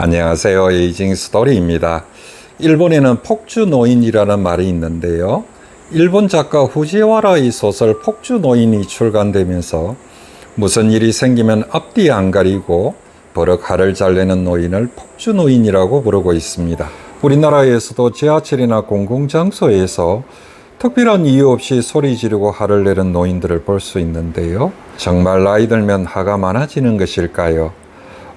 안녕하세요. 에이징 스토리입니다. 일본에는 폭주 노인이라는 말이 있는데요. 일본 작가 후지와라의 소설 폭주 노인이 출간되면서 무슨 일이 생기면 앞뒤 안 가리고 버럭 알을 잘내는 노인을 폭주 노인이라고 부르고 있습니다. 우리나라에서도 지하철이나 공공장소에서 특별한 이유 없이 소리 지르고 화를 내는 노인들을 볼 수 있는데요. 정말 나이 들면 화가 많아지는 것일까요?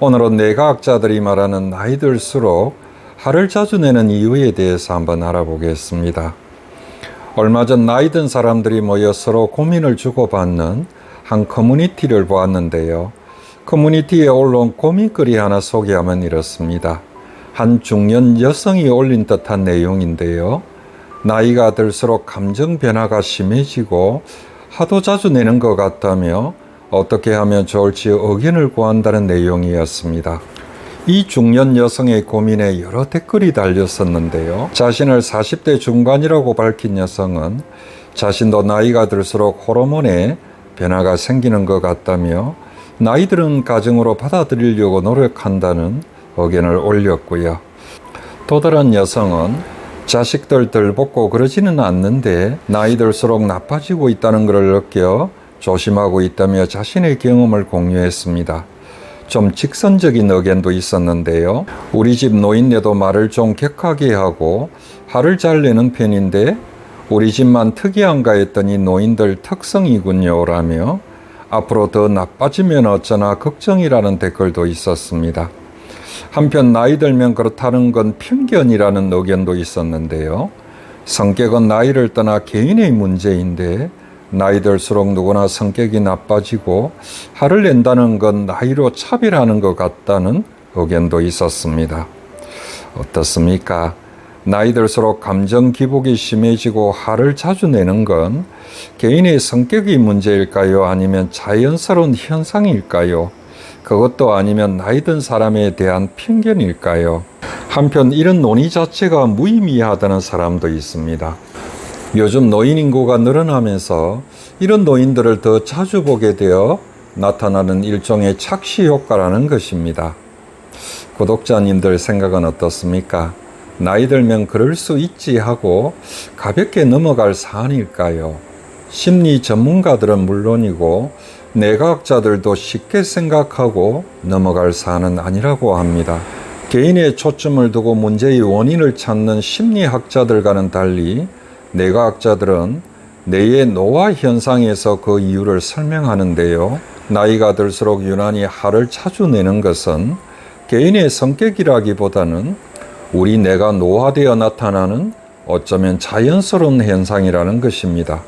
오늘은 내과학자들이 말하는 나이 들수록 화를 자주 내는 이유에 대해서 한번 알아보겠습니다. 얼마 전 나이 든 사람들이 모여 서로 고민을 주고받는 한 커뮤니티를 보았는데요. 커뮤니티에 올라온 고민거리 하나 소개하면 이렇습니다. 한 중년 여성이 올린 듯한 내용인데요. 나이가 들수록 감정 변화가 심해지고 하도 자주 내는 것 같다며 어떻게 하면 좋을지 의견을 구한다는 내용이었습니다. 이 중년 여성의 고민에 여러 댓글이 달렸었는데요. 자신을 40대 중반이라고 밝힌 여성은 자신도 나이가 들수록 호르몬에 변화가 생기는 것 같다며 나이 들은 가정으로 받아들이려고 노력한다는 의견을 올렸고요. 또 다른 여성은 자식들 덜 먹고 그러지는 않는데 나이 들수록 나빠지고 있다는 것을 느껴 조심하고 있다며 자신의 경험을 공유했습니다. 좀 직선적인 의견도 있었는데요. 우리 집 노인네도 말을 좀 격하게 하고 화를 잘 내는 편인데 우리 집만 특이한가 했더니 노인들 특성이군요. 라며 앞으로 더 나빠지면 어쩌나 걱정이라는 댓글도 있었습니다. 한편 나이 들면 그렇다는 건 편견이라는 의견도 있었는데요. 성격은 나이를 떠나 개인의 문제인데 나이 들수록 누구나 성격이 나빠지고 화를 낸다는 건 나이로 차별하는 것 같다는 의견도 있었습니다. 어떻습니까? 나이 들수록 감정 기복이 심해지고 화를 자주 내는 건 개인의 성격이 문제일까요? 아니면 자연스러운 현상일까요? 그것도 아니면 나이 든 사람에 대한 편견일까요? 한편 이런 논의 자체가 무의미하다는 사람도 있습니다. 요즘 노인 인구가 늘어나면서 이런 노인들을 더 자주 보게 되어 나타나는 일종의 착시 효과라는 것입니다. 구독자님들 생각은 어떻습니까? 나이 들면 그럴 수 있지 하고 가볍게 넘어갈 사안일까요? 심리 전문가들은 물론이고 내과학자들도 쉽게 생각하고 넘어갈 사안은 아니라고 합니다. 개인의 초점을 두고 문제의 원인을 찾는 심리학자들과는 달리 내과학자들은 뇌의 노화 현상에서 그 이유를 설명하는데요. 나이가 들수록 유난히 화를 자주 내는 것은 개인의 성격이라기보다는 우리 뇌가 노화되어 나타나는 어쩌면 자연스러운 현상이라는 것입니다.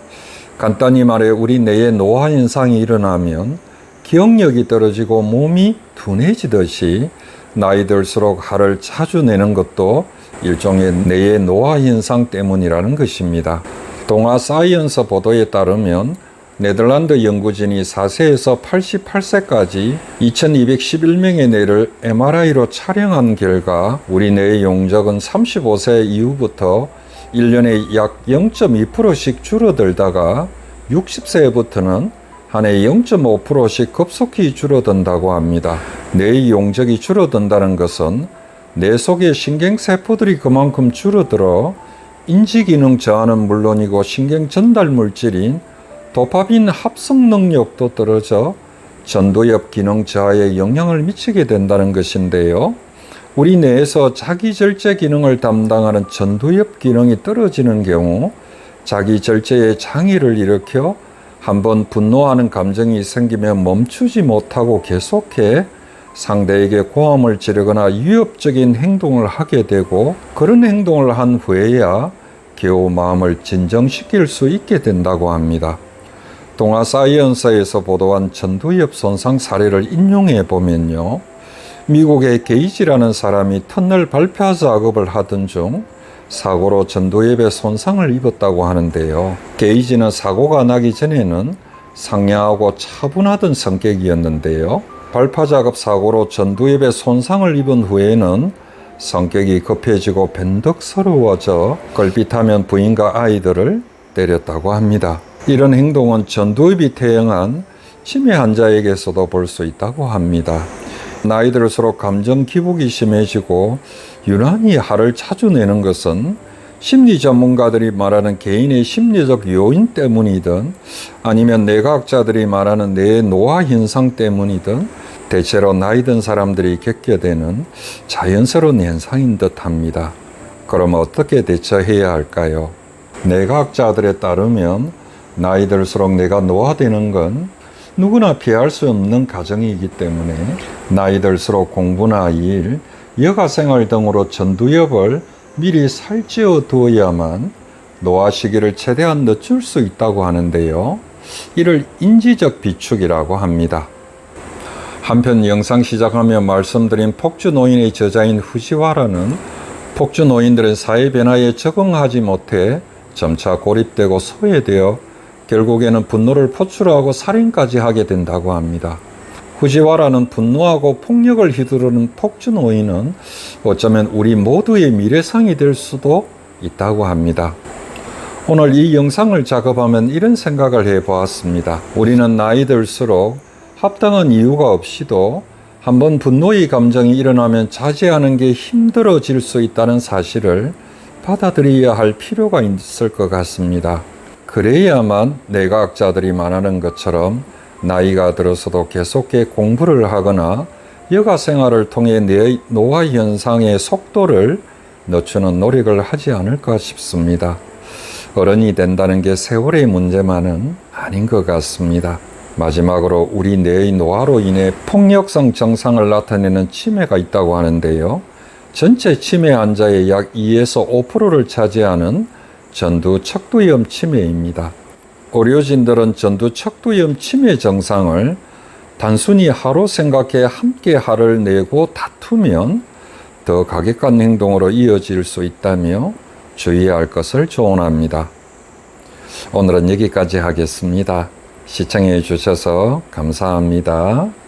간단히 말해 우리 뇌의 노화 현상이 일어나면 기억력이 떨어지고 몸이 둔해지듯이 나이 들수록 화를 자주 내는 것도 일종의 뇌의 노화 현상 때문이라는 것입니다. 동아 사이언스 보도에 따르면 네덜란드 연구진이 4세에서 88세까지 2211명의 뇌를 MRI로 촬영한 결과 우리 뇌의 용적은 35세 이후부터 1년에 약 0.2%씩 줄어들다가 60세부터는 한 해 0.5%씩 급속히 줄어든다고 합니다. 뇌의 용적이 줄어든다는 것은 뇌 속의 신경세포들이 그만큼 줄어들어 인지기능 저하는 물론이고 신경 전달 물질인 도파민 합성 능력도 떨어져 전두엽 기능 저하에 영향을 미치게 된다는 것인데요. 우리 뇌에서 자기 절제 기능을 담당하는 전두엽 기능이 떨어지는 경우 자기 절제에 장애를 일으켜 한번 분노하는 감정이 생기면 멈추지 못하고 계속해 상대에게 고함을 지르거나 위협적인 행동을 하게 되고 그런 행동을 한 후에야 겨우 마음을 진정시킬 수 있게 된다고 합니다. 동아 사이언스에서 보도한 전두엽 손상 사례를 인용해 보면요. 미국의 게이지라는 사람이 터널 발파 작업을 하던 중 사고로 전두엽에 손상을 입었다고 하는데요. 게이지는 사고가 나기 전에는 상냥하고 차분하던 성격이었는데요. 발파 작업 사고로 전두엽에 손상을 입은 후에는 성격이 급해지고 변덕스러워져 걸핏하면 부인과 아이들을 때렸다고 합니다. 이런 행동은 전두엽이 태영한 치매 환자에게서도 볼 수 있다고 합니다. 나이 들수록 감정 기복이 심해지고 유난히 화를 자주 내는 것은 심리 전문가들이 말하는 개인의 심리적 요인 때문이든 아니면 뇌과학자들이 말하는 뇌 노화 현상 때문이든 대체로 나이 든 사람들이 겪게 되는 자연스러운 현상인 듯 합니다. 그럼 어떻게 대처해야 할까요? 뇌과학자들에 따르면 나이 들수록 내가 노화되는 건 누구나 피할 수 없는 과정이기 때문에 나이 들수록 공부나 일, 여가 생활 등으로 전두엽을 미리 살찌워 두어야만 노화 시기를 최대한 늦출 수 있다고 하는데요. 이를 인지적 비축이라고 합니다. 한편 영상 시작하며 말씀드린 폭주 노인의 저자인 후지와라는 폭주 노인들은 사회 변화에 적응하지 못해 점차 고립되고 소외되어 결국에는 분노를 포출하고 살인까지 하게 된다고 합니다. 후지와라는 분노하고 폭력을 휘두르는 폭주 노인은 어쩌면 우리 모두의 미래상이 될 수도 있다고 합니다. 오늘 이 영상을 작업하면 이런 생각을 해 보았습니다. 우리는 나이 들수록 합당한 이유가 없이도 한번 분노의 감정이 일어나면 자제하는 게 힘들어질 수 있다는 사실을 받아들여야 할 필요가 있을 것 같습니다. 그래야만 내과학자들이 말하는 것처럼 나이가 들어서도 계속해 공부를 하거나 여가 생활을 통해 내 노화 현상의 속도를 늦추는 노력을 하지 않을까 싶습니다. 어른이 된다는 게 세월의 문제만은 아닌 것 같습니다. 마지막으로 우리 뇌의 노화로 인해 폭력성 증상을 나타내는 치매가 있다고 하는데요. 전체 치매 환자의 약 2에서 5%를 차지하는 전두 척두염 치매입니다. 의료진들은 전두 척두염 치매 증상을 단순히 하루 생각해 함께 화를 내고 다투면 더 가격간 행동으로 이어질 수 있다며 주의해야 할 것을 조언합니다. 오늘은 여기까지 하겠습니다. 시청해 주셔서 감사합니다.